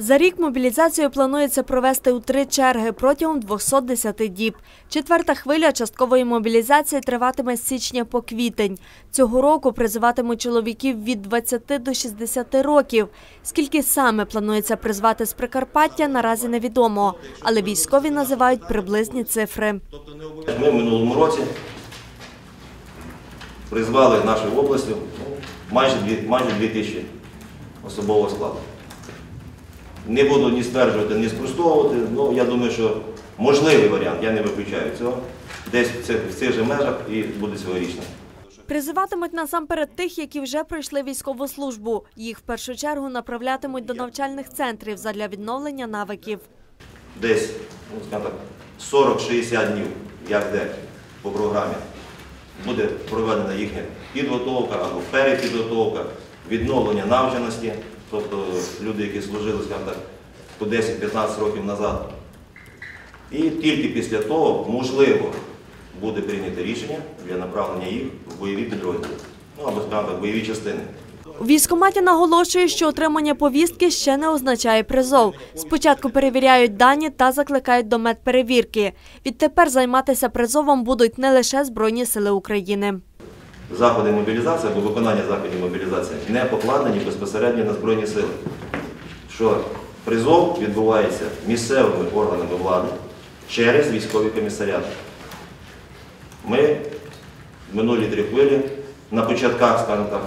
За рік мобілізацію планується провести у три черги протягом 210 діб. Четверта хвиля часткової мобілізації триватиме з січня по квітень. Цього року призиватимуть чоловіків від 20 до 60 років. Скільки саме планується призвати з Прикарпаття, наразі невідомо, але військові називають приблизні цифри. Ми в минулому році призвали в майже 2, майже 2 тисячі особового складу. Не буду ні стверджувати, ні спростовувати, але я думаю, що можливий варіант, я не виключаю цього. Десь в цих, же межах і буде цьогорічно. Призиватимуть насамперед тих, які вже пройшли військову службу. Їх в першу чергу направлятимуть до навчальних центрів задля відновлення навиків. Десь, ну, скажімо 40-60 днів, як де по програмі, буде проведена їхня підготовка або перепідготовка, відновлення навченості, тобто люди, які служили, скажімо так, по 10-15 років назад. І тільки після того, можливо, буде прийнято рішення для направлення їх в бойові підрозділи, ну або скажімо так, бойові частини. У військкоматі наголошує, що отримання повістки ще не означає призов. Спочатку перевіряють дані та закликають до медперевірки. Відтепер займатися призовом будуть не лише Збройні сили України. Заходи мобілізації або виконання заходів мобілізації не покладені безпосередньо на Збройні сили. Що призов відбувається місцевими органами влади через військові комісаріати. Ми в минулі три хвилі на початках, скажімо так,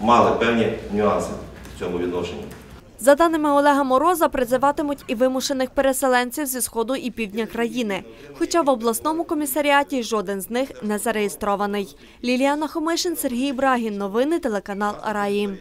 мали певні нюанси в цьому відношенні. За даними Олега Мороза, призиватимуть і вимушених переселенців зі сходу і півдня країни. Хоча в обласному комісаріаті жоден з них не зареєстрований. Ліліана Хомишин, Сергій Брагін. Новини телеканал Араї.